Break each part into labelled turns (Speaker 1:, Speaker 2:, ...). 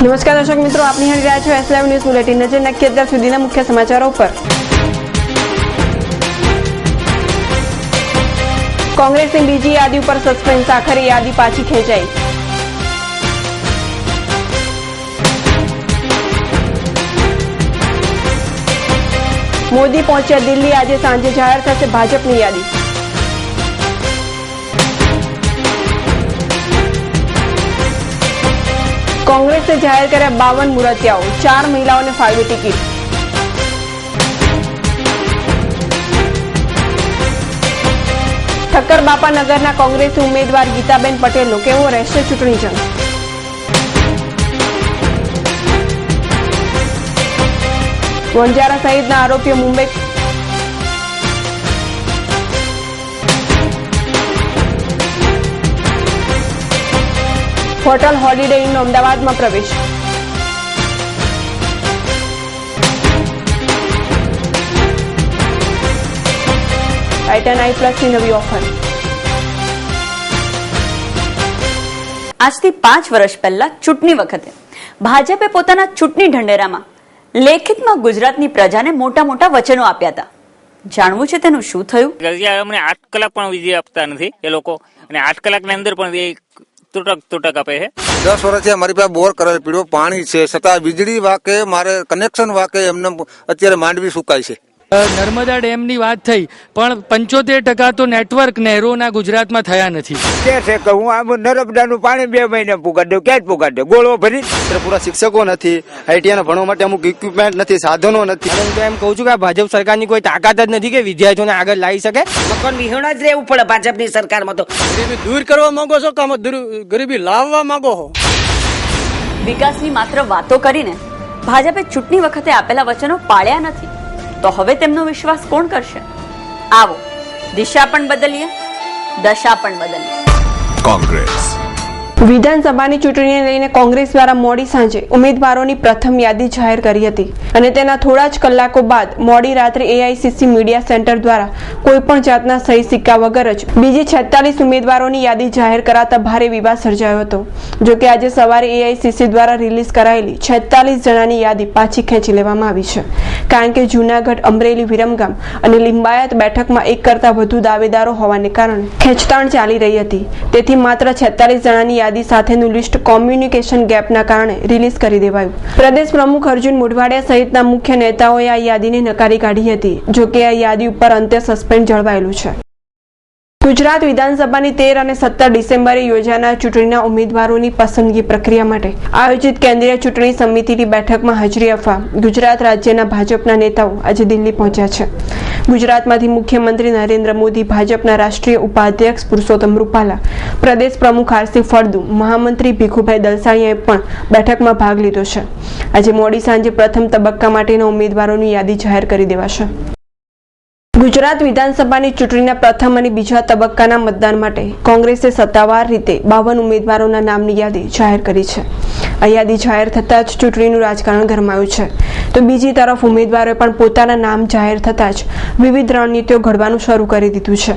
Speaker 1: નમસ્કાર દર્શક મિત્રો, આપની હરી રહ્યા છો એસલાઈવ ન્યૂઝ બુલેટિન નજર નાખીએ અત્યાર સુધીના મુખ્ય સમાચારો પર. કોંગ્રેસની બીજી યાદી ઉપર સસ્પેન્સ આખરી યાદી પાછી ખેંચાઈ. મોદી પહોંચ્યા દિલ્હી, આજે સાંજે જાહેર થશે ભાજપની યાદી. કોંગ્રેસે જાહેર કર્યા બાવન મુરતિયાઓ, ચાર મહિલાઓને ફાળવી ટિકિટ. ઠક્કર બાપા નગરના કોંગ્રેસી ઉમેદવાર ગીતાબેન પટેલનો કેવો રહેશે ચૂંટણી જંગ? વંજારા સહિતના આરોપીઓ મુંબઈ હોટલ હોલિડે ઇન અમદાવાદમાં પ્રવેશ. ટાઇટન આઈ પ્લસની નવી ઓફર.
Speaker 2: આજથી પાંચ વર્ષ પહેલા ચૂંટણી વખતે ભાજપે પોતાના ચૂંટણી ઢંઢેરામાં લેખિતમાં ગુજરાતની પ્રજાને મોટા મોટા વચનો આપ્યા હતા. જાણવું છે તેનું શું થયું?
Speaker 3: રજા અમને આઠ કલાક પણ વીજળી આપતા નથી એ લોકો. અને આઠ કલાકની અંદર પણ તૂટક તૂટક આપે છે.
Speaker 4: દસ વર્ષથી અમારી પાસે બોર કરેલ પીળો પાણી છે, છતાં વીજળી વાકે, મારે કનેક્શન વાકે, એમને અત્યારે માંડવી સુકાય છે.
Speaker 5: નર્મદા ડેમની વાત થઈ પણ પંચોતેર ટકા તો નેટવર્ક નહેરોના ગુજરાતમાં થયા નથી.
Speaker 6: કે છે કે હું આમ નર્મદાનું પાણી બે મહિને પુગાડી દઉં ક્યાં જ પુગાડી દઉં? ગોળો ભરી
Speaker 7: પૂરા શિક્ષકો નથી આઈટીઆઈ ભણવા માટે અમુક ઇક્વિપમેન્ટ નથી સાધનો નથી.
Speaker 8: હું તો એમ કહું છું કે ભાજપ સરકારની કોઈ તાકાત જ નથી કે વિદ્યાર્થીઓને આગળ લાવી શકે.
Speaker 9: મકાન વિહોણા જ રહેવું પડે ભાજપની સરકારમાં તો.
Speaker 5: ગરીબી દૂર કરવા માંગો છો કે ગરીબી લાવવા માંગો છો?
Speaker 2: વિકાસની માત્ર વાતો કરીને ભાજપે ચૂંટણી વખતે આપેલા વચનો પાળ્યા નથી. તો હવે તેમનો વિશ્વાસ કોણ કરશે? આવો દિશા પણ બદલીએ દશા પણ બદલીએ.
Speaker 10: કોંગ્રેસ.
Speaker 1: વિધાનસભાની ચૂંટણીને લઈને કોંગ્રેસ દ્વારા મોડી સાંજે ઉમેદવારોની પ્રથમ યાદી જાહેર કરી હતી અને તેના થોડા જ કલાકો બાદ મોડી રાત્રે એઆઈસીસી મીડિયા સેન્ટર દ્વારા કોઈપણ જાતના સહી સિક્કા વગર જ બીજી છેતાલીસ ઉમેદવારોની યાદી જાહેર કરાતા ભારે વિવાદ સર્જાયો હતો. જોકે આજે સવારે એઆઈસીસી દ્વારા રિલીઝ કરાયેલી છેતાલીસ જણાની યાદી પાછી ખેંચી લેવામાં આવી છે. કારણ કે જૂનાગઢ, અમરેલી, વિરમગામ અને લિંબાયત બેઠકમાં એક કરતા વધુ દાવેદારો હોવાને કારણે ખેંચતાણ ચાલી રહી હતી. તેથી માત્ર છેતાલીસ જણાની યાદી સાથેનું લિસ્ટ કોમ્યુનિકેશન ગેપના કારણે રિલીઝ કરી દેવાયું. પ્રદેશ પ્રમુખ અર્જુન મોઢવાડિયા સહિતના મુખ્ય નેતાઓએ આ યાદીને નકારી કાઢી હતી જોકે આ યાદી ઉપર અંતે સસ્પેન્ડ જળવાયેલું છે. ગુજરાત વિધાનસભાની તેર અને સત્તર ડિસેમ્બરે યોજાનાર ચૂંટણીના ઉમેદવારોની પસંદગી પ્રક્રિયા માટે આયોજિત કેન્દ્રીય ચૂંટણી સમિતિની બેઠકમાં હાજરી આપવા ગુજરાત રાજ્યના ભાજપના નેતાઓ આજે દિલ્હી પહોંચ્યા છે. ગુજરાતમાંથી મુખ્યમંત્રી નરેન્દ્ર મોદી, ભાજપના રાષ્ટ્રીય ઉપાધ્યક્ષ પુરુષોત્તમ રૂપાલા, પ્રદેશ પ્રમુખ આરસી ફળદુ, મહામંત્રી ભીખુભાઈ દલસાણીએ પણ બેઠકમાં ભાગ લીધો છે. આજે મોડી સાંજે પ્રથમ તબક્કા માટેના ઉમેદવારોની યાદી જાહેર કરી દેવાશે. ગુજરાત વિધાનસભાની ચૂંટણીના પ્રથમ અને બીજા તબક્કાના મતદાન માટે કોંગ્રેસે સત્તાવાર રીતે બાવન ઉમેદવારોના નામની યાદી જાહેર કરી છે. આ યાદી જાહેર થતાં જ ચૂંટણીનું રાજકારણ ગરમાયું છે. તો બીજી તરફ ઉમેદવારોએ પણ પોતાના નામ જાહેર થતાં જ વિવિધ રણનીતિઓ ઘડવાનું શરૂ કરી દીધું છે.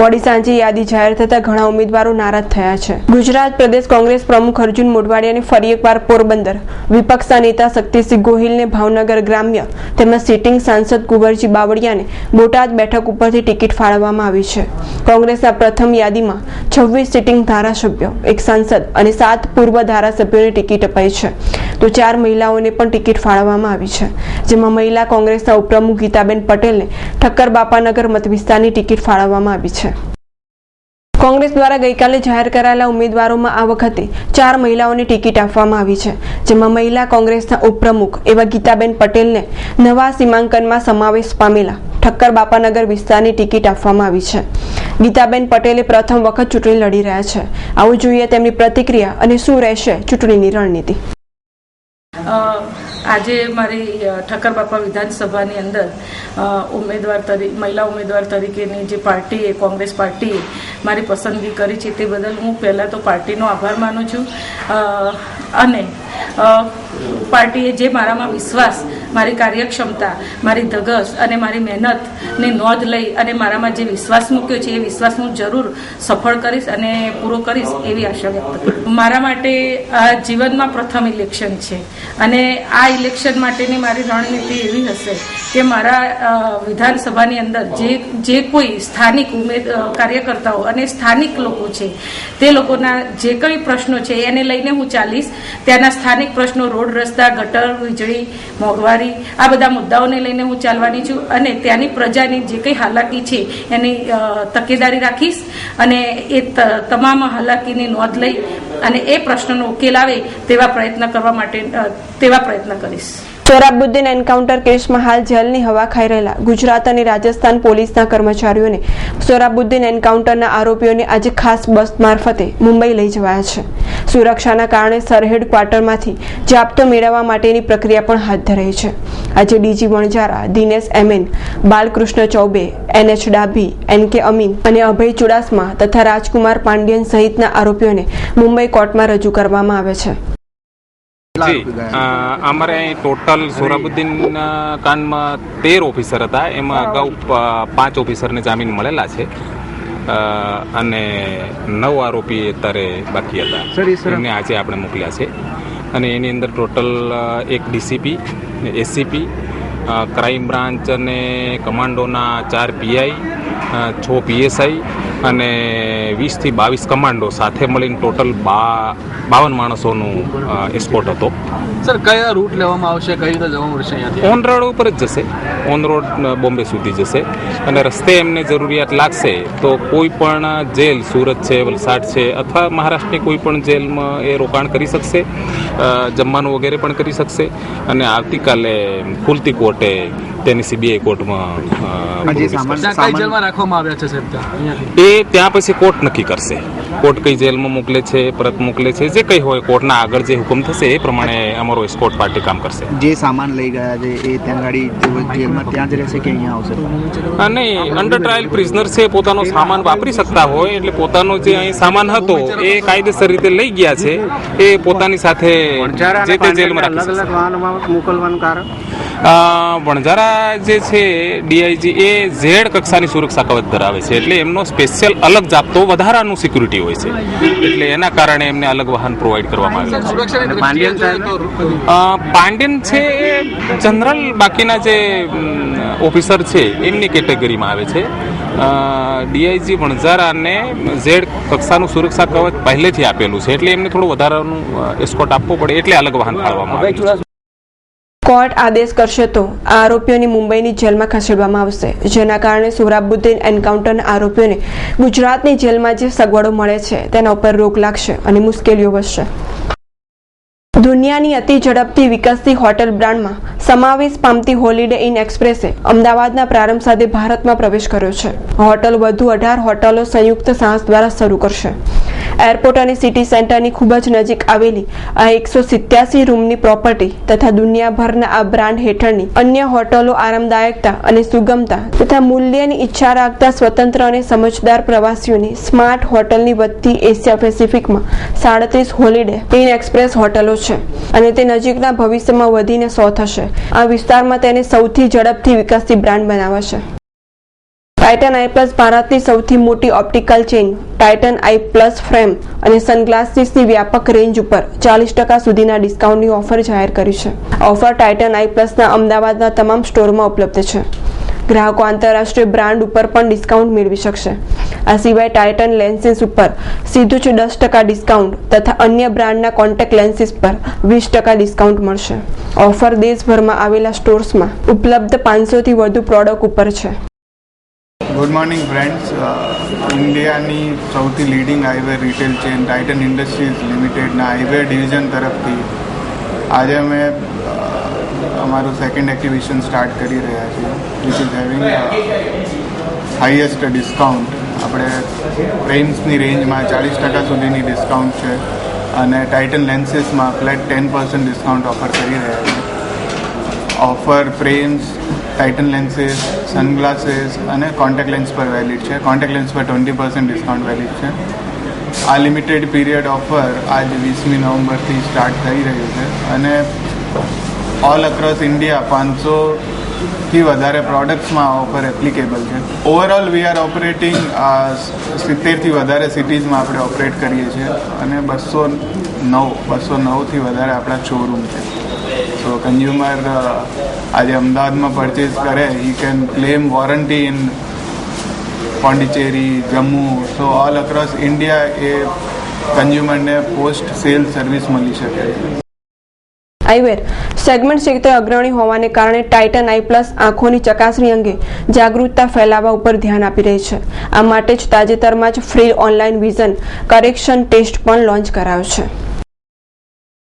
Speaker 1: મોડી સાંજે યાદી જાહેર થતાં ઘણા ઉમેદવારો નારાજ થયા છે. ગુજરાત પ્રદેશ કોંગ્રેસ પ્રમુખ અર્જુન મોઢવાડિયાને ફરી એકવાર પોરબંદર. વિપક્ષના નેતા શક્તિસિંહ ગોહિલને ભાવનગર ગ્રામ્ય તેમજ સિટિંગ સાંસદ કુંવરજી બાવળિયાને બોટાદ બેઠક ઉપરથી ટિકિટ ફાળવવામાં આવી છે. કોંગ્રેસના પ્રથમ યાદીમાં છવ્વીસ સિટિંગ ધારાસભ્યો, એક સાંસદ અને સાત પૂર્વ ધારાસભ્યોની ટિકિટ અપાઈ છે. તો ચાર મહિલાઓને પણ ટિકિટ ફાળવવામાં આવી છે. જેમાં મહિલા કોંગ્રેસના ઉપપ્રમુખ ગીતાબેન પટેલને ઠક્કર બાપાનગર મતવિસ્તારની ટિકિટ ફાળવવામાં આવી છે. કોંગ્રેસ દ્વારા ગઈકાલે જાહેર કરાયેલા ઉમેદવારોમાં આ વખતે ચાર મહિલાઓને ટિકિટ આપવામાં આવી છે. જેમાં મહિલા કોંગ્રેસના ઉપપ્રમુખ એવા ગીતાબેન પટેલને નવા સીમાંકનમાં સમાવેશ પામેલા ઠક્કર બાપાનગર વિસ્તારની ટિકિટ આપવામાં આવી છે. ગીતાબેન પટેલે પ્રથમ વખત ચૂંટણી લડી રહ્યા છે. આવું જોઈએ તેમની પ્રતિક્રિયા અને શું રહેશે ચૂંટણીની રણનીતિ.
Speaker 11: આજે મારી ઠક્કર બાપા વિધાનસભાની અંદર ઉમેદવાર તરીકે મહિલા ઉમેદવાર તરીકેની જે પાર્ટીએ કોંગ્રેસ પાર્ટીએ મારી પસંદગી કરી છે તે બદલ હું પહેલાં તો પાર્ટીનો આભાર માનું છું. અને પાર્ટીએ જે મારામાં વિશ્વાસ, મારી કાર્યક્ષમતા, મારી ધગસ અને મારી મહેનતની નોંધ લઈ અને મારામાં જે વિશ્વાસ મૂક્યો છે, એ વિશ્વાસ હું જરૂર સફળ કરીશ અને પૂરો કરીશ એવી આશા વ્યક્ત મારા માટે આ જીવનમાં પ્રથમ ઇલેક્શન છે અને આ ઇલેક્શન માટેની મારી રણનીતિ એવી હશે કે મારા વિધાનસભાની અંદર જે જે કોઈ સ્થાનિક ઉમેદ કાર્યકર્તાઓ અને સ્થાનિક લોકો છે, તે લોકોના જે કંઈ પ્રશ્નો છે, એને લઈને હું ચાલીશ. ત્યાંના સ્થાનિક પ્રશ્નો, રોડ રસ્તા, ગટર, વીજળી, મોંઘવારી, આ બધા મુદ્દાઓને લઈને હું ચાલવાની છું અને ત્યાંની પ્રજાની જે કંઈ હાલાકી છે, એની તકેદારી રાખીશ અને એ તમામ હાલાકીની નોંધ લઈ અને એ પ્રશ્નનો ઉકેલ આવે તેવા પ્રયત્ન કરવા માટે તેવા પ્રયત્ન કરીશ.
Speaker 1: સોરાબુદ્દીન એન્કાઉન્ટર કેસમાં હાલ જેલની હવા ખાઈ રહેલા ગુજરાત અને રાજસ્થાન પોલીસના કર્મચારીઓને સોરાબુદ્દીન એન્કાઉન્ટરના આરોપીઓને આજે ખાસ બસ મારફતે મુંબઈ લઈ જવાયા છે. સુરક્ષાના કારણે સરહેડ ક્વાર્ટરમાંથી જાપ્તો મેળવવા માટેની પ્રક્રિયા પણ હાથ ધરાઈ છે. આજે DG Vanzara Dinesh MN, Balkrishna Chaubey, NH Dabhi N K Amin અને અભય ચુડાસમા તથા રાજકુમાર પાંડ્યન સહિતના આરોપીઓને મુંબઈ કોર્ટમાં રજૂ કરવામાં આવે છે.
Speaker 10: જી અમારે અહીં ટોટલ સોરાબુદ્દીન કાનમાં કાંડમાં તેર ઓફિસર હતા. એમાં અગાઉ પાંચ ઓફિસરને જામીન મળેલા છે. અને નવ આરોપી અત્યારે બાકી હતા. એમને આજે આપણે મોકલ્યા છે. અને એની અંદર ટોટલ એક ડીસીપી એસીપી ક્રાઇમ બ્રાન્ચ અને કમાન્ડોના ચાર પીઆઈ છ પીએસઆઈ અને વીસથી બાવીસ કમાન્ડો સાથે મળીને ટોટલ બા બાવન માણસોનું એસ્કોટ હતો.
Speaker 8: સર કયા રૂટ લેવામાં આવશે? કઈ રીતે જવાનું રહેશે અહીંયાથી?
Speaker 10: ઓન રોડ ઉપર જ જશે. ઓન રોડ બોમ્બે સુધી જશે. અને રસ્તે એમને જરૂરિયાત લાગશે તો કોઈ પણ જેલ સુરત છે વલસાડ છે અથવા મહારાષ્ટ્રની કોઈ પણ જેલમાં એ રોકાણ કરી શકશે જમવાનું વગેરે પણ કરી શકશે અને આવતીકાલે ખુલતી કોર્ટે તેની સીબીઆઈ કોર્ટમાં અ,
Speaker 8: ત્યાં
Speaker 10: એ પછી કોર્ટ નક્કી કરશે. કોર્ટ કઈ જેલમાં મોકલે છે પરત મોકલે છે જે કંઈ હોય કોર્ટના આગળ જે હુકમ થશે એ પ્રમાણે અમારો એસ્કોર્ટ પાર્ટી કામ કરશે.
Speaker 7: જે સામાન લઈ ગયા છે એ ત્યાં ગાડી જેલમાં ત્યાં જ રહેશે કે અહીંયા આવશે?
Speaker 10: અને અંડર ટ્રાયલ પ્રિઝનર છે પોતાનો સામાન વાપરી શકતા હોય એટલે પોતાનો જે અહીં સામાન હતો એ કાયદેસર રીતે લઈ ગયા છે એ પોતાની સાથે જે તે જેલમાં રાખી શકશે.
Speaker 7: મોકલવાનું કારણ?
Speaker 10: વણઝારા જે છે ડીઆઈજી એ ઝેડ કક્ષાની સુરક્ષા કવચ ધરાવે છે. એટલે એમનો સ્પેશિયલ અલગ જાપતો વધારાનું સિક્યુરિટી હોય છે. એટલે એના કારણે એમને અલગ વાહન પ્રોવાઈડ કરવામાં આવે છે. પાંડ્યન છે એ જનરલ બાકીના જે ઓફિસર છે એમની કેટેગરીમાં આવે છે. ડીઆઈજી વણઝારાને ઝેડ કક્ષાનું સુરક્ષા કવચ પહેલેથી આપેલું છે. એટલે એમને થોડું વધારાનું એસ્કોટ આપવું પડે એટલે અલગ વાહન ફાળવામાં આવે છે.
Speaker 1: કોર્ટ આદેશ કરશે તો આ આરોપીઓની મુંબઈની જેલમાં ખસેડવામાં આવશે. જેના કારણે સોહરાબુદ્દીન એન્કાઉન્ટરના આરોપીઓને ગુજરાતની જેલમાં જે સગવડો મળે છે, તેના ઉપર રોક લાગશે અને મુશ્કેલીઓ વધશે. દુનિયાની અતિ ઝડપથી વિકસતી હોટેલ બ્રાન્ડમાં સમાવેશ પામતી હોલિડે ઇન એક્સપ્રેસે અમદાવાદના પ્રારંભ સાથે ભારતમાં પ્રવેશ કર્યો છે. હોટલ વધુ અઢાર હોટલો સંયુક્ત સાહસ દ્વારા શરૂ કરશે. એરપોર્ટ અને સિટી સેન્ટરની ખૂબ જ નજીક આવેલી આ એકસો સિત્યાસી રૂમની પ્રોપર્ટી તથા દુનિયાભરના આ બ્રાન્ડ હેઠળની અન્ય હોટલો આરામદાયકતા અને સુગમતા તથા મૂલ્યની ઈચ્છા રાખતા સ્વતંત્ર અને સમજદાર પ્રવાસીઓની સ્માર્ટ હોટલની વધતી એશિયા પેસિફિકમાં સાડત્રીસ હોલિડે ઇન એક્સપ્રેસ હોટલો છે અને તે નજીકના ભવિષ્યમાં વધીને સો થશે. આ વિસ્તારમાં તેને સૌથી ઝડપથી વિકસતી બ્રાન્ડ બનાવશે. ટાઇટન આઈ પ્લસ ભારતની સૌથી મોટી optical chain Titan eye plus frame અને સનગ્લાસીસની વ્યાપક રેન્જ ઉપર ચાલીસ ટકા સુધીના ડિસ્કાઉન્ટની ઓફર જાહેર કરી છે. ઓફર ટાઇટન આઈ પ્લસના અમદાવાદના તમામ સ્ટોરમાં ઉપલબ્ધ છે. ગ્રાહકો આંતરરાષ્ટ્રીય બ્રાન્ડ ઉપર પણ ડિસ્કાઉન્ટ મેળવી શકશે. આ સિવાય ટાઇટન લેન્સીસ ઉપર સીધું જ દસ ટકા ડિસ્કાઉન્ટ તથા અન્ય બ્રાન્ડના કોન્ટેક્ટ લેન્સીસ પર વીસ ટકા ડિસ્કાઉન્ટ મળશે. ઓફર દેશભરમાં આવેલા સ્ટોર્સમાં ઉપલબ્ધ પાંચસોથી વધુ પ્રોડક્ટ ઉપર છે.
Speaker 12: ગુડ મોર્નિંગ ફ્રેન્ડ્સ ઇન્ડિયાની સૌથી leading eyewear retail chain Titan industries લિમિટેડના હાઈવે ડિવિઝન તરફથી આજે અમે અમારું સેકન્ડ એક્ટિવિશન સ્ટાર્ટ કરી રહ્યા છીએ which is having highest discount આપણે ફ્રેમ્સની રેન્જમાં ચાલીસ ટકા સુધીની ડિસ્કાઉન્ટ છે અને Titan લેન્સીસમાં flat ten percent discount offer કરી રહ્યા છીએ. Offer frames Titan lenses sunglasses અને કોન્ટેક્ટ લેન્સ પર વેલિડ છે. કોન્ટેક્ટ લેન્સ પર ટ્વેન્ટી પર્સન્ટ ડિસ્કાઉન્ટ વેલિડ છે. આ લિમિટેડ પીરિયડ ઓફર આજ વીસમી નવેમ્બરથી સ્ટાર્ટ થઈ રહ્યું છે અને ઓલ અક્રોસ ઇન્ડિયા પાંચસોથી વધારે પ્રોડક્ટ્સમાં આ ઓફર એપ્લિકેબલ છે. ઓવરઓલ વી આર ઓપરેટિંગ સિત્તેરથી વધારે સિટીઝમાં આપણે ઓપરેટ કરીએ છીએ અને બસો નવ, બસો નવથી વધારે આપણા શોરૂમ છે. સો કન્ઝ્યુમર આજે અમદાવાદમાં પરચેઝ કરે he can claim warranty in Pondicherry Jammu so all across India એ કન્ઝ્યુમરને પોસ્ટ સેલ સર્વિસ મળી શકે
Speaker 1: આઈવેર સેગમેન્ટ ક્ષેત્રે અગ્રણી હોવાને કારણે ટાઇટન આઈ પ્લસ આંખોની ચકાસણી અંગે જાગૃતતા ફેલાવવા ઉપર ધ્યાન આપી રહી છે. આ માટે જ તાજેતરમાં જ free online vision correction test પણ લોન્ચ કરાયો છે.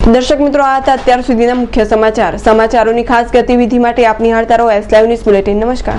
Speaker 1: દર્શક મિત્રો, આ હતા અત્યાર સુધીના મુખ્ય સમાચાર. સમાચારોની ખાસ ગતિવિધિ માટે આપની નિહાળતા રહો એસ લાઈવ ન્યૂઝ બુલેટિન. નમસ્કાર.